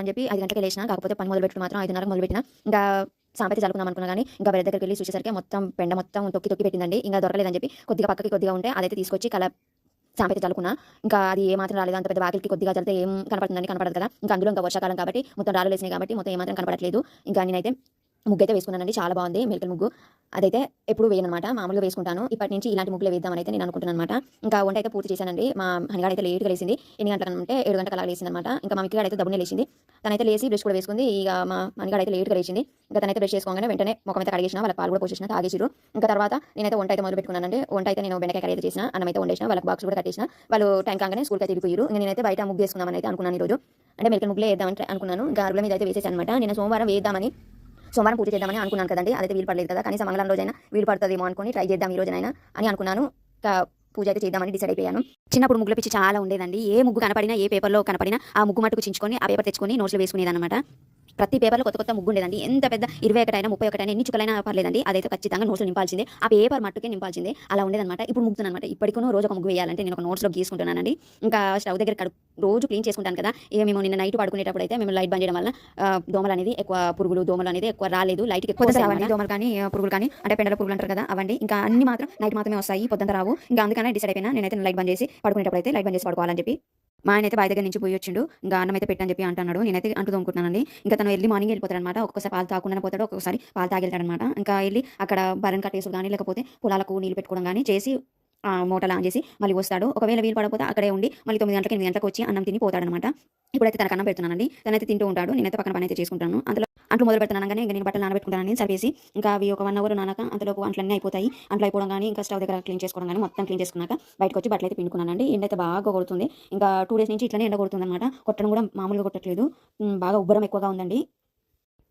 అని చెప్పి ఐదు గంటలకు లేచిన కాకపోతే పని మొదలు పెట్టిన మాత్రం ఐదున్నరకు మొదలు పెట్టిన ఇంకా సాంపతి చల్లుకుందాం అనుకున్నా కానీ ఇంకా వేరే దగ్గరికి వెళ్ళి చూసేసరికి మొత్తం పెండ మొత్తం తొక్కి తొక్కి పెట్టిందండి. ఇంకా దొరకలేదని చెప్పి కొద్దిగా పక్కకి కొద్దిగా ఉంటే అదైతే తీసుకొచ్చి కల సాంపతి చల్లుకున్నా. ఇంకా అది ఏ మాత్రం రాలేదు అంత పెద్ద వాకిలికి కొద్దిగా చల్లితే ఏం కనపడుతుందని కనపడదు కదా. ఇంకా అందులో ఇంకా వర్షాకాలం కాబట్టి మొత్తం రాళ్ళు వేసినాయి కాబట్టి మొత్తం ఏమాత్రం కనపడట్లేదు. ఇంకా నేనైతే ముగ్గు అయితే వేసుకున్నానండి. చాలా బాగుంది. మెలికల ముగ్గు. అదైతే ఎప్పుడు వేయనమాట మామూలుగా వేసుకుంటాను. ఇప్పటి నుంచి ఇలాంటి ముగ్గులు వేద్దామని అయితే నేను అనుకుంటున్నాను అనమాట ఇంకా వంట అయితే పూర్తి చేశానండి. మా హనిగాడు అయితే లేట్గా లేచింది. ఎన్ని గంటలు అంటే ఏడు గంటల అలా లేచింది అనమాట ఇంకా మా మిక్కిగాడు అయితే దబ్బునే లేచింది. తనైతే లేచి బ్రష్ కూడా వేసుకుంది. ఇక మా హనిగాడు అయితే లేట్గా లేచింది. ఇంకా తనైతే బ్రష్ చేసుకోగానే వెంటనే ముఖం అయితే కడిగేసిన వాళ్ళకి పాలు కూడా పోసేసిన తాగేసిరు ఇంకా తర్వాత నేనైతే వంట అయితే మొదలు పెట్టుకున్నానండి. వంట అయితే నేను బెండకాయ కర్రీ అయితే చేసిన అన్నం అయితే వండేసిన వాళ్ళకి బాక్స్ కూడా కట్టేసిన. వాళ్ళు టైం కాగానే స్కూల్కి అయితే వెళ్ళిపోయారు ఇంకా నేనైతే బయట ముగ్గు వేసుకుందామని అయితే అనుకున్నాను ఈరోజు. అంటే మెలికల్ ముగ్గులే వేద్దామని అనుకున్నాను. గారుల మీద అయితే వేసేసాను అనమాట నేను సోమవారం వేద్దామని సోమవారం పూజ చేద్దామని అనుకున్నాను కదండి. అదైతే వీలు పడలేదు కదా. కనీసం మంగళం రోజైనా వీలు పడుతుందేమో అనుకుని ట్రై చేద్దాం ఈ రోజునైనా అని అనుకున్నాను. పూజ అయితే చేద్దామని డిసైడ్ అయిపోయాను. చిన్నప్పుడు ముగ్గుల పిచ్చి చాలా ఉండేదండి. ఏ ముగ్గు కనపడినా ఏ పేపర్లో కనపడినా ఆ ముగ్గు మట్టుకు చించుకొని ఆ పేపర్ తెచ్చుకొని నోట్స్లో వేసుకునేదన్నమాట. ప్రతి పేపర్లో కొత్త కొత్త ముగ్గు ఉండేదండి. ఎంత పెద్ద ఇరవై ఒకటైనా ముప్పై ఒకటైనా ఎన్ని చుక్కలైనా పర్లేదండి. అదైతే ఖచ్చితంగా నోట్స్లో నింపాల్సిందే. ఆ పేపర్ మట్టుకే నింపాల్సిందే. అలా ఉండేదన్నమాట. ఇప్పుడు ముగ్గుతాను అనమాట ఇప్పటికూ రోజు ఒక ముగ్గు వేయాలంటే నేను ఒక నోట్స్లో గీసుకుంటున్నానండి. ఇంకా స్టవ్ దగ్గర కడు రోజు క్లీన్ చేసుకుంటాను కదా. ఇక మేము నిన్న నైట్ పడుకునేటప్పుడు అయితే మేము లైట్ బంద్ చేయడం వల్ల దోమలు అనేది ఎక్కువ పురుగులు దోమలు అనేది ఎక్కువ రాలేదు. లైట్కి ఎక్కువ అవండి దోమలు కానీ పురుగులు కానీ అంటే పెండల పురుగులు అంటారు కదా అవండి. ఇంకా అన్ని మాత్రం నైట్ మాత్రమే వస్తాయి. పొద్దుంత రావు. ఇంకా అందుకనే డిసైడ్ అయిపోయినా నేనైతే లైట్ బంద్ చేసి పడుకునేటప్పుడు అయితే లైట్ బంద్ చేసి పడుకోవాలని చెప్పి మా ఆయన అయితే బాయ్ దగ్గర నుంచి పోయి వచ్చిండు. ఇంకా అన్నం అయితే పెట్టని చెప్పి అంటున్నాడు. నేనైతే అంటు తోముకుంటున్నానండి. ఇంకా తను ఎర్లీ మార్నింగ్ వెళ్ళిపోతాడు అనమాట ఒక్కొక్కసారి పాలు తాకుండా పోతాడు. ఒక్కొక్కసారి పాలు తాగెళ్తాడనమాట. ఇంకా వెళ్ళి అక్కడ బరన్ కట్టేసుడు కానీ లేకపోతే పొలాలకు నీళ్ళు పెట్టుకోవడం కానీ చేసి ఆ, మోటార్ ఆన్ చేసి మళ్ళీ వస్తాడు. ఒకవేళ వీలు పడకపోతే అక్కడే ఉండి మళ్ళీ తొమ్మిది గంటలకు ఎనిమిది గంటలకు వచ్చి అన్నం తిని పోతాడనమాట. ఇప్పుడైతే తనకు అన్నం పెడుతున్నానండి. తనైతే తింటూ ఉంటాడు. నేనైతే పక్కన పని అయితే చేసుకుంటాను. అందులో అంట్లు మొదలు పెడుతున్నాను ఇంకా నేను బట్టలు నానబెట్టుకుంటానని సర్వేసి ఇంకా అవి ఒక వన్ అవర్ నానాక అంతలోపు అంట్లన్నీ అయిపోతాయి. అంట్లు అయిపోవడం కానీ ఇంకా స్టవ్ దగ్గర క్లీన్ చేసుకోవడం కానీ మొత్తం క్లీన్ చేసుకున్నాక బయటకు వచ్చి బట్టలు అయితే పిండుకున్నానండి. ఎండ అయితే బాగా కొడుతుంది. ఇంకా టూ డేస్ నుంచి ఇట్లనే ఎండ కొడుతుంది అనమాట కొట్టడం కూడా మామూలుగా కొట్టట్లేదు. బాగా ఉబ్బరం ఎక్కువగా ఉందండి.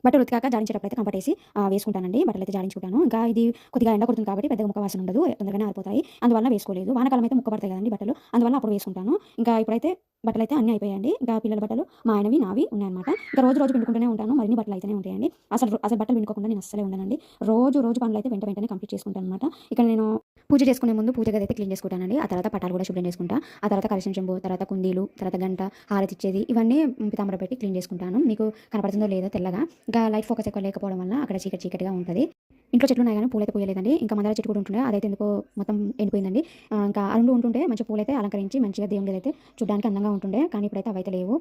బట్టలు ఉతికాక జాడించేటప్పుడు అయితే కంపటేసి వేసుకుంటానండి. బట్టలు అయితే జాడించుకుంటాను. ఇంకా ఇది కొద్దిగా ఎండ కొడుతుంది కాబట్టి పెద్దగా ముక్క వాసన ఉండదు. తొందరగానే ఆరిపోతాయి. అందువల్ల వేసుకోలేదు. వానకాలం అయితే ముక్క పడతాయి కదండి బట్టలు. అందువల్ల అప్పుడు వేసుకుంటాను. ఇంకా ఇప్పుడైతే బట్టలు అయితే అన్నీ అయిపోయాయండి. ఇంకా పిల్లల బట్టలు మా ఆయనవి నావి ఉన్నాయన్నమాట. ఇంకా రోజు రోజు పిండుకుంటూనే ఉంటాను. మరిన్ని బట్టలు అయితేనే ఉంటాయండి. అసలు అసలు బట్టలు పిండుకోకుండా నేను అస్సలే ఉండనండి. రోజు రోజు పనులు అయితే వెంట వెంటనే కంప్లీట్ చేసుకుంటాను అనమాట ఇక్కడ నేను పూజ చేసుకునే ముందు పూజ గది అయితే క్లీన్ చేసుకుంటానండి. ఆ తర్వాత పటాలు కూడా శుభ్రం చేసుకుంటా. ఆ తర్వాత కలిసిన చెంబు తర్వాత కుందీలు తర్వాత గంట హారతి ఇచ్చేది ఇవన్నీ పితాంబర పెట్టి క్లీన్ చేసుకుంటాను. మీకు కనపడుతుందో లేదో తెల్లగా. ఇంకా లైట్ ఫోకస్ ఎక్కువ లేకపోవడం వల్ల అక్కడ చీకటి చీకటిగా ఉంటుంది. ఇంట్లో చెట్లు ఉన్నాయి కానీ పూలైతే పూయలేదండి. ఇంకా మందార చెట్టు కూడా ఉంటుండే. అదైతే ఎందుకో మొత్తం ఎండిపోయిందండి. ఇంకా అరుండు ఉంటుంటే మంచి పూలైతే అలంకరించి మంచిగా దేవుడి అయితే చూడడానికి అందంగా ఉంటుండే. కానీ ఇప్పుడైతే అవైతే లేవు.